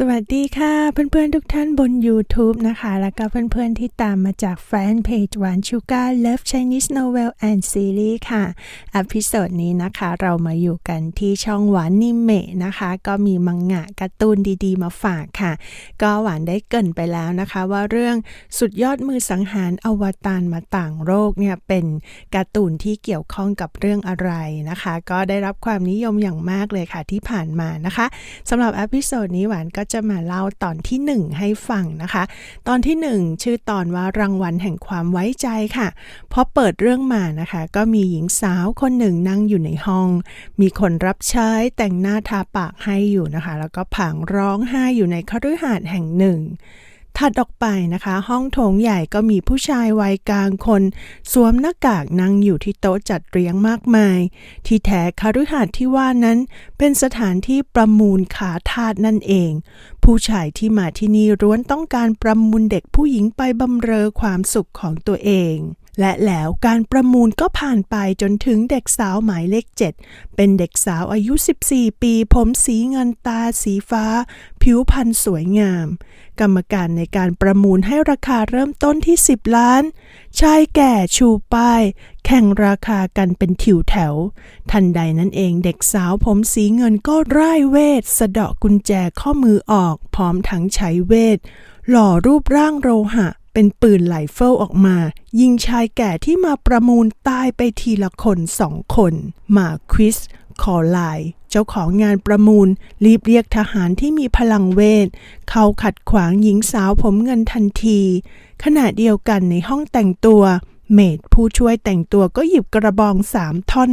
สวัสดีค่ะเพื่อนๆทุกท่านบน YouTube นะคะ แล้วก็เพื่อนๆที่ตามมาจากแฟนเพจหวานชูการ Love Chinese Novel and Series ค่ะอพิโซดนี้นะคะเรามาอยู่กันที่ช่องหวานนิเมะนะคะ ก็มีมังงะการ์ตูนดีๆ มาฝากค่ะ ก็หวานได้เกินไปแล้วนะคะ ว่าเรื่องสุดยอดมือสังหารอวตารมาต่างโลกเนี่ยเป็นการ์ตูนที่เกี่ยวข้องกับเรื่องอะไรนะคะ ก็ได้รับความนิยมอย่างมากเลยค่ะที่ผ่านมานะคะสำหรับอพิโซดนี้หวานก็จะมาเล่าตอนที่ 1 ให้ฟังนะคะ ตอนที่ 1 ชื่อตอนว่ารางวัลแห่งความไว้ใจค่ะพอเปิดเรื่องมานะคะ ก็มีหญิงสาวคนหนึ่งนั่งอยู่ในห้อง มีคนรับใช้แต่งหน้าทาปากให้อยู่นะคะ แล้วก็ผางร้องไห้อยู่ในคฤหาสน์แห่งหนึ่ง ถัดออกไปนะคะ ห้องโถงใหญ่ก็มีผู้ชายวัยกลางคน สวมหน้ากากนั่งอยู่ที่โต๊ะจัดเรียงมากมาย ที่แท้คฤหาสน์ที่ว่านั้น เป็นสถานที่ประมูลขาทาสนั่นเอง ผู้ชายที่มาที่นี่ร้วนต้องการประมูลเด็กผู้หญิงไปบำเรอความสุขของตัวเอง และแล้วการประมูลก็ผ่านไปจนถึงเด็กสาวหมายเลขเจ็ดเป็นเด็กสาวอายุ 14 ปี ผมสีเงินตาสีฟ้า ผิวพรรณสวยงาม กรรมการในการประมูลให้ราคาเริ่มต้นที่ 10 ล้าน ชายแก่ชูป้าย แข่งราคากันเป็นถิวแถว ทันใดนั้นเองเด็กสาวผมสีเงินก็ร่ายเวท สะเดาะกุญแจข้อมือออก พร้อมทั้งใช้เวท หล่อรูปร่างโลหะ เป็นปืนไหลเฟิลออกมา ยิงชายแก่ที่มาประมูลตายไปทีละคนสองคน มาควิสคอไลน์เจ้าของงานประมูล รีบเรียกทหารที่มีพลังเวท เข้าขัดขวางหญิงสาวผมเงินทันที ขณะเดียวกันในห้องแต่งตัว เมดผู้ช่วยแต่งตัวก็หยิบกระบองสามท่อน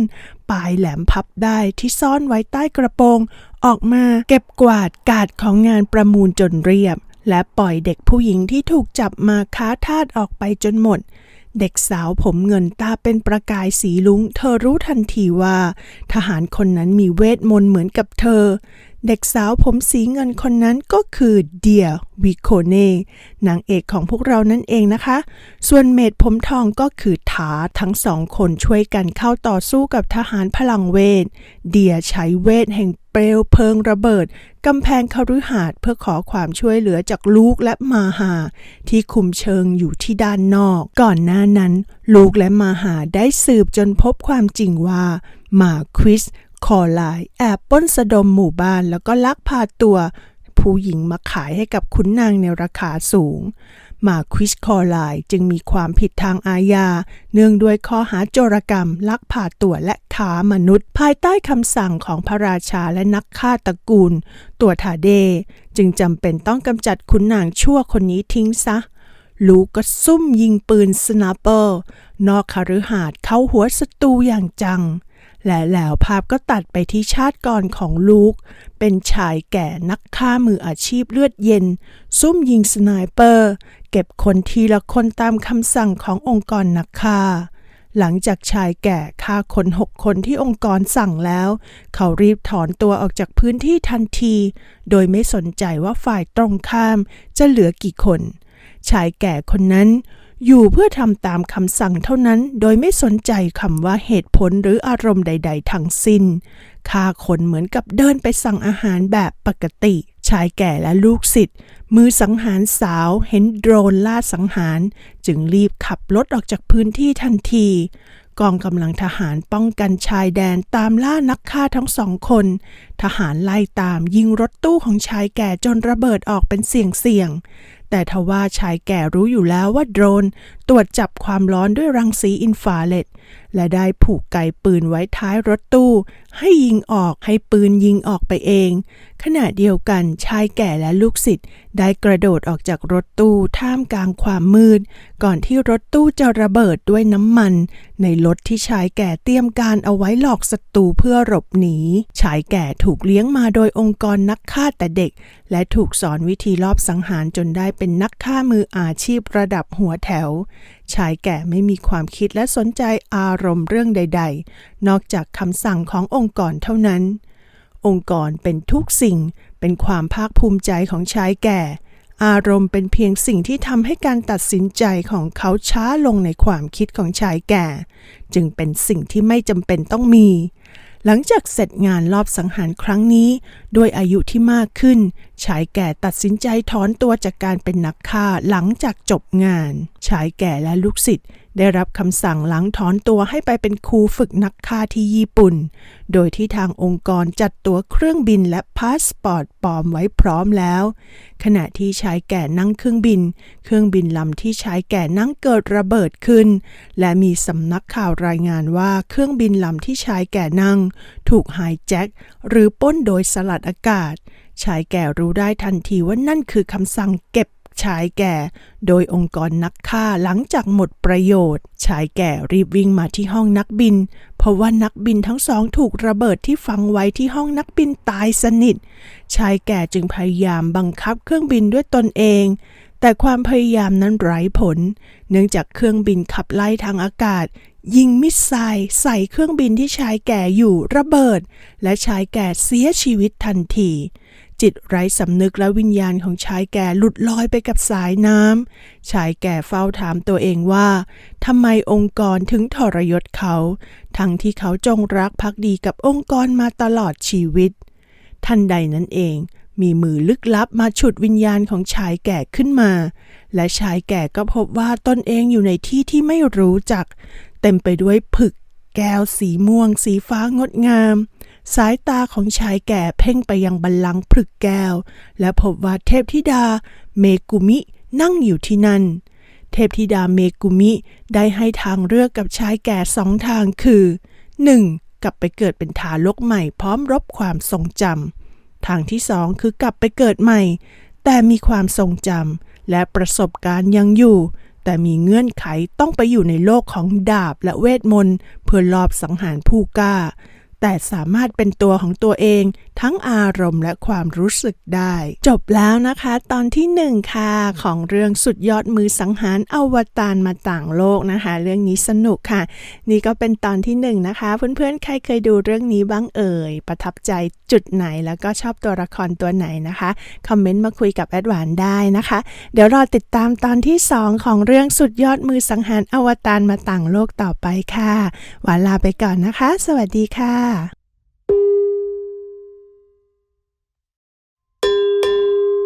ปลายแหลมพับได้ที่ซ่อนไว้ใต้กระโปรง ออกมาเก็บกวาดกาดของงานประมูลจนเรียบ และปล่อยเด็กผู้หญิงที่ถูกจับมาค้าทาสออกไปจนหมด เด็กสาวผมเงินตาเป็นประกายสีลุง เธอรู้ทันทีว่า ทหารคนนั้นมีเวทมนต์เหมือนกับเธอ เด็กสาวผมสีเงินคนนั้นก็คือเดียวิโคเน่นางเอกของพวกเรานั่นเองนะคะ ส่วนเมดผมทองก็คือทาทั้งสองคนช่วยกันเข้าต่อสู้กับทหารพลังเวท เดียใช้เวทแห่งเปลวเพลิงระเบิดกำแพงคฤหาสน์เพื่อขอความช่วยเหลือจากลูกและมาหา ที่คุมเชิงอยู่ที่ด้านนอก ก่อนหน้านั้น ลูกและมาหาได้สืบจนพบความจริงว่ามาควิส คอไลน์แอบป้นสะดมหมู่บ้านแล้วก็ลักพาตัว ผู้หญิงมาขายให้กับขุนนางในราคาสูง มาควิสคอไลน์จึงมีความผิดทางอาญา เนื่องด้วยข้อหาโจรกรรม ลักพาตัวและค้ามนุษย์ ภายใต้คำสั่งของพระราชาและนักฆ่าตระกูล ตัวทาเด จึงจำเป็นต้องกำจัดขุนนางชั่วคนนี้ทิ้งซะลูกก็ซุ่มยิงปืนสไนเปอร์ นอกคฤหาสน์เข้าหัวศัตรูอย่างจัง และแล้วภาพก็ตัดไปที่ชาติก่อนของลูก เป็นชายแก่นักฆ่ามืออาชีพเลือดเย็น ซุ่มยิงสไนเปอร์ เก็บคนทีละคนตามคำสั่งขององค์กรนักฆ่า หลังจากชายแก่ฆ่าคนหกคนที่องค์กรสั่งแล้ว เขารีบถอนตัวออกจากพื้นที่ทันที โดยไม่สนใจว่าฝ่ายตรงข้ามจะเหลือกี่คน ชายแก่คนนั้น อยู่เพื่อทำตามคำสั่งเท่านั้น โดยไม่สนใจคำว่าเหตุผลหรืออารมณ์ใด ๆ ทั้งสิ้นฆ่าคนเหมือนกับเดินไปสั่งอาหารแบบปกติ ชายแก่และลูกศิษย์มือสังหารสาวเห็นโดรนล่าสังหาร จึงรีบขับรถออกจากพื้นที่ทันที กองกำลังทหารป้องกันชายแดนตามล่านักฆ่าทั้งสองคน ทหารไล่ตามยิงรถตู้ของชายแก่จนระเบิดออกเป็นเสี่ยง แต่ทว่าชายแก่รู้อยู่แล้วว่าโดรน ตรวจจับความร้อนด้วยรังสีอินฟราเรดและได้ผูกไกปืนไว้ท้ายรถตู้ ให้ยิงออกให้ปืนยิงออกไปเอง ขณะเดียวกันชายแก่และลูกศิษย์ได้กระโดดออกจากรถตู้ท่ามกลางความมืด ก่อนที่รถตู้จะระเบิดด้วยน้ำมัน ในรถที่ชายแก่เตรียมการเอาไว้หลอกศัตรูเพื่อหลบหนี ชายแก่ถูกเลี้ยงมาโดยองค์กรนักฆ่าแต่เด็กและถูกสอนวิธีลอบสังหารจนได้เป็นนักฆ่ามืออาชีพระดับหัวแถว ชายแก่ไม่มีความคิดและสนใจอารมณ์เรื่องใด ๆ นอกจากคำสั่งขององค์กรเท่านั้น องค์กรเป็นทุกสิ่ง เป็นความภาคภูมิใจของชายแก่ อารมณ์เป็นเพียงสิ่งที่ทำให้การตัดสินใจของเขาช้าลงในความคิดของชายแก่ จึงเป็นสิ่งที่ไม่จำเป็นต้องมี หลังจากเสร็จงานรอบสังหารครั้งนี้ ด้วยอายุที่มากขึ้น ชายแก่ตัดสินใจถอนตัวจากการเป็นนักฆ่าหลังจากจบงาน ชายแก่และลูกศิษย์ ได้รับคำสั่งหลังถอนตัวให้ไปเป็นครูฝึกนักฆ่าที่ญี่ปุ่น โดยที่ทางองค์กรจัดตั๋วเครื่องบินและพาสปอร์ตปลอมไว้พร้อมแล้ว ขณะที่ชายแก่นั่งเครื่องบิน เครื่องบินลำที่ชายแก่นั่งเกิดระเบิดขึ้น และมีสำนักข่าวรายงานว่าเครื่องบินลำที่ชายแก่นั่ง ถูกไฮแจ็คหรือป้นโดยสลัดอากาศชายแก่รู้ได้ทันทีว่านั่นคือคำสั่งเก็บ ชายแก่ โดยองค์กรนักฆ่าหลังจากหมดประโยชน์ ชายแก่รีบวิ่งมาที่ห้องนักบิน เพราะว่านักบินทั้งสองถูกระเบิดที่ฝังไว้ที่ห้องนักบินตายสนิท ชายแก่จึงพยายามบังคับเครื่องบินด้วยตนเอง แต่ความพยายามนั้นไร้ผล เนื่องจากเครื่องบินขับไล่ทางอากาศยิงมิสไซล์ใส่เครื่องบินที่ชายแก่อยู่ระเบิด และชายแก่เสียชีวิตทันที จิตไร้สำนึกและวิญญาณของชายแก่หลุดลอยไปกับสายน้ำ ชายแก่เฝ้าถามตัวเองว่าทำไมองค์กรถึงทรยศเขา ทั้งที่เขาจงรักภักดีกับองค์กรมาตลอดชีวิต ทันใดนั้นเอง มีมือลึกลับมาฉุดวิญญาณของชายแก่ขึ้นมา และชายแก่ก็พบว่าตนเองอยู่ในที่ที่ไม่รู้จัก เต็มไปด้วยผึกแก้วสีม่วง สีฟ้างดงาม สายตาของชายแก่เพ่งไปยังบัลลังก์ผึกแก้ว และพบว่าเทพธิดา เมกุมินั่งอยู่ที่นั่น เทพธิดาเมกุมิได้ให้ทางเลือกกับชายแก่สองทางคือ 1. กลับไปเกิดเป็นทารกใหม่พร้อมรบความทรงจำทางที่สองคือกลับไปเกิดใหม่ แต่มีความทรงจำและประสบการณ์ยังอยู่แต่มีเงื่อนไขต้องไปอยู่ในโลกของดาบและเวทมนต์เพื่อลอบสังหารผู้กล้า แต่สามารถเป็นตัวของตัวเอง ทั้งอารมณ์และความรู้สึกได้ จบแล้วนะคะ ตอนที่หนึ่งค่ะ ของเรื่องสุดยอดมือสังหารอวตารมาต่างโลกนะคะ เรื่องนี้สนุกค่ะ นี่ก็เป็นตอนที่หนึ่งนะคะ เพื่อนๆ ใครเคยดูเรื่องนี้บ้างเอ่ย ประทับใจจุดไหนแล้วก็ชอบตัวละครตัวไหนนะคะ คอมเมนต์มาคุยกับแอดหวานได้นะคะ เดี๋ยวรอติดตามตอนที่2ของเรื่องสุดยอดมือสังหารอวตารมาต่างโลกต่อไปค่ะหวานลาไปก่อนนะคะ สวัสดีค่ะ Yeah.